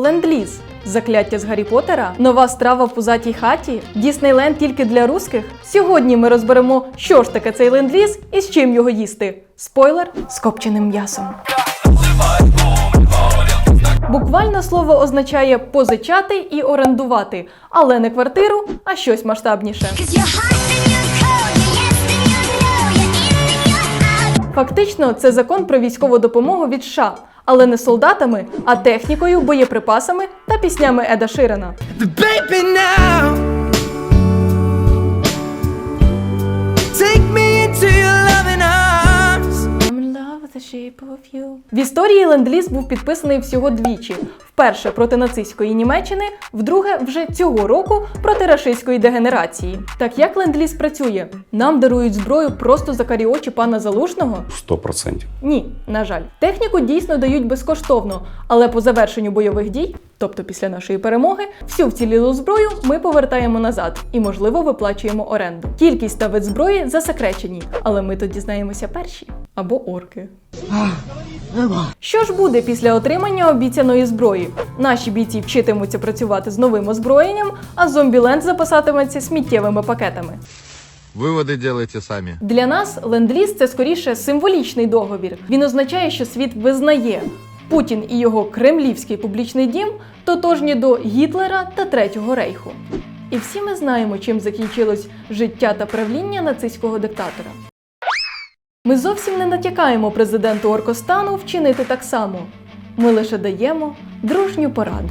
Ленд-ліз. Закляття з Гаррі Поттера, нова страва в пузатій хаті, Діснейленд тільки для русських. Сьогодні ми розберемо, що ж таке цей ленд-ліз і з чим його їсти. Спойлер з копченим м'ясом. Буквально слово означає позичати і орендувати, але не квартиру, а щось масштабніше. Фактично, це закон про військову допомогу від США, але не солдатами, а технікою, боєприпасами та піснями Еда Ширена. baby now. Take me into your loving arms. I'm in love with the shape of you. В історії ленд-ліз був підписаний всього двічі: вперше проти нацистської Німеччини, вдруге вже цього року проти рашистської дегенерації. Так як ленд-ліз працює? Нам дарують зброю просто за карі очі пана Залужного? 100%. Ні, на жаль, техніку дійсно дають безкоштовно, але по завершенню бойових дій, тобто після нашої перемоги, всю вцілілу зброю ми повертаємо назад і, можливо, виплачуємо оренду. Кількість та вид зброї засекречені, але ми тоді знаємося перші або орки. Що ж буде після отримання обіцяної зброї? Наші бійці вчитимуться працювати з новим озброєнням, а зомбіленд запасатиметься сміттєвими пакетами. Выводы делайте сами. Для нас ленд-ліз – це скоріше символічний договір. Він означає, що світ визнає Путін і його кремлівський публічний дім тотожні до Гітлера та Третього рейху. І всі ми знаємо, чим закінчилось життя та правління нацистського диктатора. Ми зовсім не натякаємо президенту Оркостану вчинити так само. Ми лише даємо дружню пораду.